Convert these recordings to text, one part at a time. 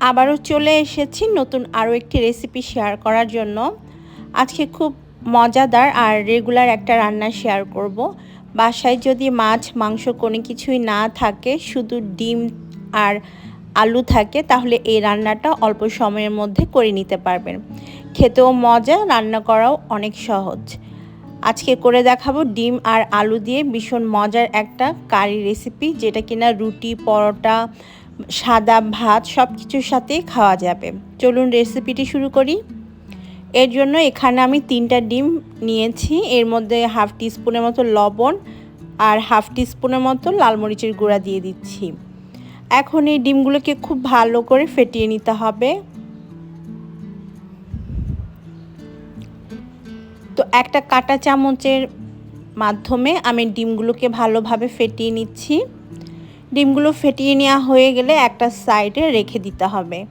আবারও চলে এসেছি নতুন আরও একটি রেসিপি শেয়ার করার জন্য। আজকে খুব মজাদার আর রেগুলার একটা রান্না শেয়ার করব। বাসায় যদি মাছ, মাংস কোনো কিছুই না থাকে, শুধু ডিম আর আলু থাকে, তাহলে এই রান্নাটা অল্প সময়ের মধ্যে করে নিতে পারবেন। খেতেও মজা, রান্না করাও অনেক সহজ। আজকে করে দেখাবো ডিম আর আলু দিয়ে ভীষণ মজার একটা কারি রেসিপি যেটা কিনা রুটি, পরোটা সাদা ভাত সব কিছুর সাথে খাওয়া যাবে। চলুন রেসিপিটি শুরু করি। এর জন্য এখানে আমি তিনটা ডিম নিয়েছি। এর মধ্যে হাফ টিস্পুনের মতো লবণ আর হাফ টিস্পুনের মতো লাল মরিচের গুঁড়া দিয়ে দিচ্ছি। এখন এই ডিমগুলোকে খুব ভালো করে ফেটিয়ে নিতে হবে। তো একটা কাটা চামচের মাধ্যমে আমি ডিমগুলোকে ভালোভাবে ফেটিয়ে নিচ্ছি। ডিমগুলো ফেটিয়ে নেওয়া হয়ে গেলে একটা সাইডে রেখে দিতে হবে।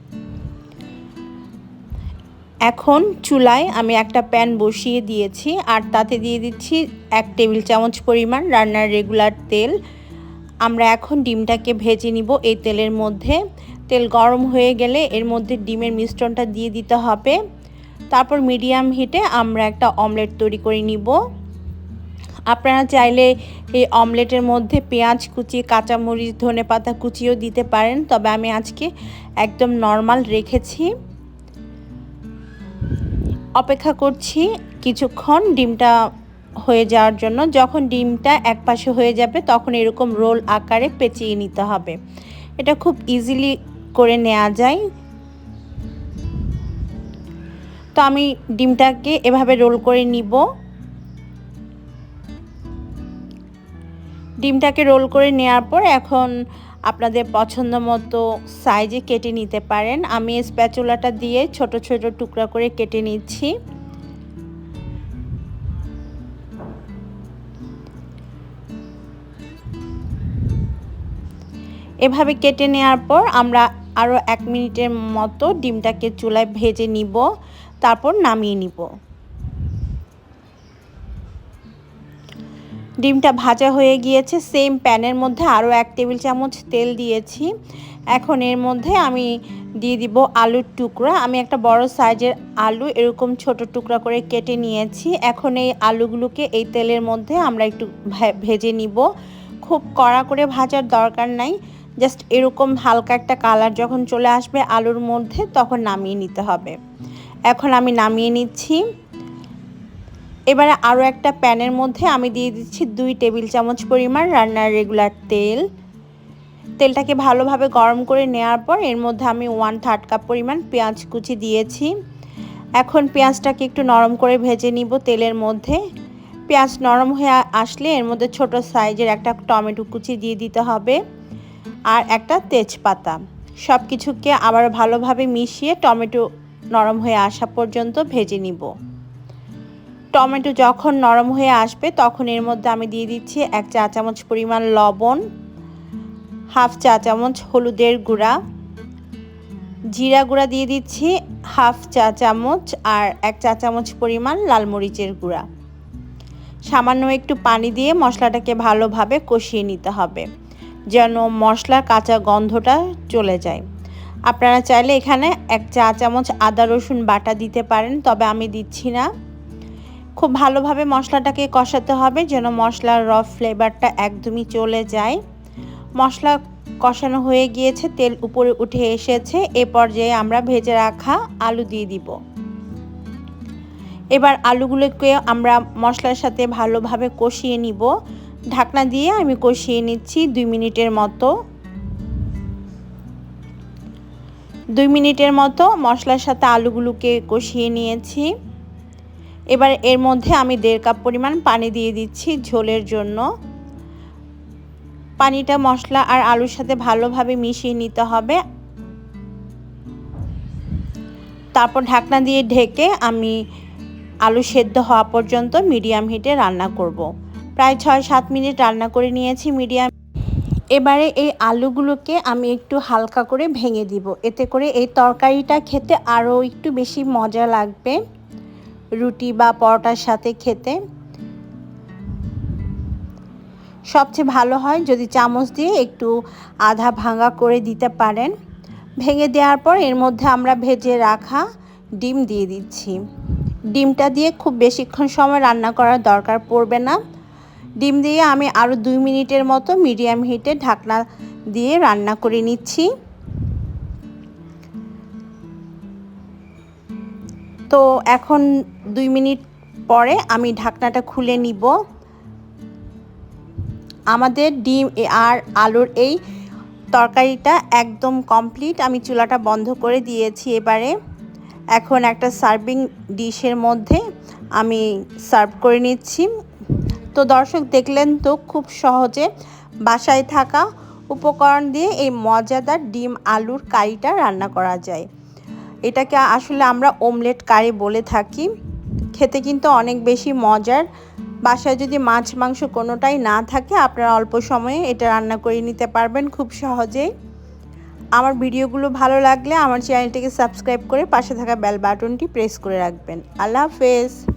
এখন চুলায় আমি একটা প্যান বসিয়ে দিয়েছি আর তাতে দিয়ে দিচ্ছি এক টেবিল চামচ পরিমাণ রান্নার রেগুলার তেল। আমরা এখন ডিমটাকে ভেজে নিব এই তেলের মধ্যে। তেল গরম হয়ে গেলে এর মধ্যে ডিমের মিশ্রণটা দিয়ে দিতে হবে। তারপর মিডিয়াম হিটে আমরা একটা অমলেট তৈরি করে নিব। আপনারা চাইলে এই অমলেটের মধ্যে পেঁয়াজ কুচি, কাঁচামরিচ, ধনে পাতা কুচিও দিতে পারেন, তবে আমি আজকে একদম নর্মাল রেখেছি। অপেক্ষা করছি কিছুক্ষণ ডিমটা হয়ে যাওয়ার জন্য। যখন ডিমটা এক পাশে হয়ে যাবে, তখন এরকম রোল আকারে পেঁচিয়ে নিতে হবে। এটা খুব ইজিলি করে নেওয়া যায়। তো আমি ডিমটাকে এভাবে রোল করে নিব। ডিমটাকে রোল করে নেওয়ার পর এখন আপনাদের পছন্দ মতো সাইজে কেটে নিতে পারেন। আমি স্প্যাচুলাটা দিয়ে ছোট ছোট টুকরা করে কেটে নিচ্ছি। এভাবে কেটে নেওয়ার পর আমরা আরও এক মিনিটের মতো ডিমটাকে চুলায় ভেজে নিব, তারপর নামিয়ে নিব। ডিমটা ভাজা হয়ে গিয়েছে। সেম প্যানের মধ্যে আরও এক টেবিল চামচ তেল দিয়েছি। এখন এর মধ্যে আমি দিয়ে দিব আলুর টুকরা। আমি একটা বড় সাইজের আলু এরকম ছোট টুকরা করে কেটে নিয়েছি। এখন এই আলুগুলোকে এই তেলের মধ্যে আমরা একটু ভেজে নিব। খুব কড়া করে ভাজার দরকার নাই। জাস্ট এরকম হালকা একটা কালার যখন চলে আসবে আলুর মধ্যে, তখন নামিয়ে নিতে হবে। এখন আমি নামিয়ে নিচ্ছি। এবারে আরও একটা প্যানের মধ্যে আমি দিয়ে দিচ্ছি দুই টেবিল চামচ পরিমাণ রান্নার রেগুলার তেল। তেলটাকে ভালোভাবে গরম করে নেওয়ার পর এর মধ্যে আমি ওয়ান থার্ড কাপ পরিমাণ পেঁয়াজ কুচি দিয়েছি। এখন পেঁয়াজটাকে একটু নরম করে ভেজে নিব তেলের মধ্যে। পেঁয়াজ নরম হয়ে আসলে এর মধ্যে ছোট সাইজের একটা টমেটো কুচি দিয়ে দিতে হবে আর একটা তেজপাতা। সব কিছুকে আবার ভালোভাবে মিশিয়ে টমেটো নরম হয়ে আসা পর্যন্ত ভেজে নিব। টমেটো যখন নরম হয়ে আসবে, তখন এর মধ্যে আমি দিয়ে দিচ্ছি এক চা চামচ পরিমাণ লবণ, হাফ চা চামচ হলুদের গুঁড়া, জিরা গুঁড়া দিয়ে দিচ্ছি, হাফ চা চামচ আর এক চা চামচ পরিমাণ লাল মরিচের গুঁড়া। সামান্য একটু পানি দিয়ে মশলাটাকে ভালোভাবে কষিয়ে নিতে হবে, যেন মশলার কাঁচা গন্ধটা চলে যায়। আপনারা চাইলে এখানে এক চা চামচ আদা রসুন বাটা দিতে পারেন, তবে আমি দিচ্ছি না। খুব ভালোভাবে মশলাটাকে কষাতে হবে যেন মশলার র ফ্লেভারটা একদমই চলে যায়। মশলা কষানো হয়ে গিয়েছে, তেল উপরে উঠে এসেছে। এ পর্যায়ে আমরা ভেজে রাখা আলু দিয়ে দিব। এবার আলুগুলোকে আমরা মশলার সাথে ভালোভাবে কষিয়ে নিব। ঢাকনা দিয়ে আমি কষিয়ে নিচ্ছি দুই মিনিটের মতো। দুই মিনিটের মতো মশলার সাথে আলুগুলোকে কষিয়ে নিয়েছি। এবার এর মধ্যে আমি দেড় কাপ পরিমাণ পানি দিয়ে দিচ্ছি ঝোলের জন্য। পানিটা, মশলা আর আলুর সাথে ভালোভাবে মিশিয়ে নিতে হবে। তারপর ঢাকনা দিয়ে ঢেকে আমি আলু সেদ্ধ হওয়া পর্যন্ত মিডিয়াম হিটে রান্না করব। প্রায় ছয় সাত মিনিট রান্না করে নিয়েছি মিডিয়াম। এবারে এই আলুগুলোকে আমি একটু হালকা করে ভেঙে দিব। এতে করে এই তরকারিটা খেতে আরও একটু বেশি মজা লাগবে। রুটি বা পরোটার সাথে খেতে সবচেয়ে ভালো হয় যদি চামচ দিয়ে একটু আধা ভাঙা করে দিতে পারেন। ভেঙে দেওয়ার পর এর মধ্যে আমরা ভেজে রাখা ডিম দিয়ে দিচ্ছি। ডিমটা দিয়ে খুব বেশিক্ষণ সময় রান্না করার দরকার পড়বে না। ডিম দিয়ে আমি আরও দুই মিনিটের মতো মিডিয়াম হিটে ঢাকনা দিয়ে রান্না করে নিচ্ছি। তো এখন দুই মিনিট পরে আমি ঢাকনাটা খুলে নিব। আমাদের ডিম আর আলুর এই তরকারিটা একদম কমপ্লিট। আমি চুলাটা বন্ধ করে দিয়েছি এবারে। এখন একটা সার্ভিং ডিশের মধ্যে আমি সার্ভ করে নিচ্ছি। তো দর্শক দেখলেন তো খুব সহজে বাসায় থাকা উপকরণ দিয়ে এই মজাদার ডিম আলুর কারিটা রান্না করা যায়। এটাকে আসলে আমরা ওমলেট কারি বলে থাকি। খেতে কিন্তু অনেক বেশি মজার। বাসায় যদি মাছ, মাংস কোনোটাই না থাকে, আপনারা অল্প সময়ে এটা রান্না করে নিতে পারবেন খুব সহজেই। আমার ভিডিওগুলো ভালো লাগলে আমার চ্যানেলটিকে সাবস্ক্রাইব করে পাশে থাকা বেল বাটনটি প্রেস করে রাখবেন। আল্লাহ হাফেজ।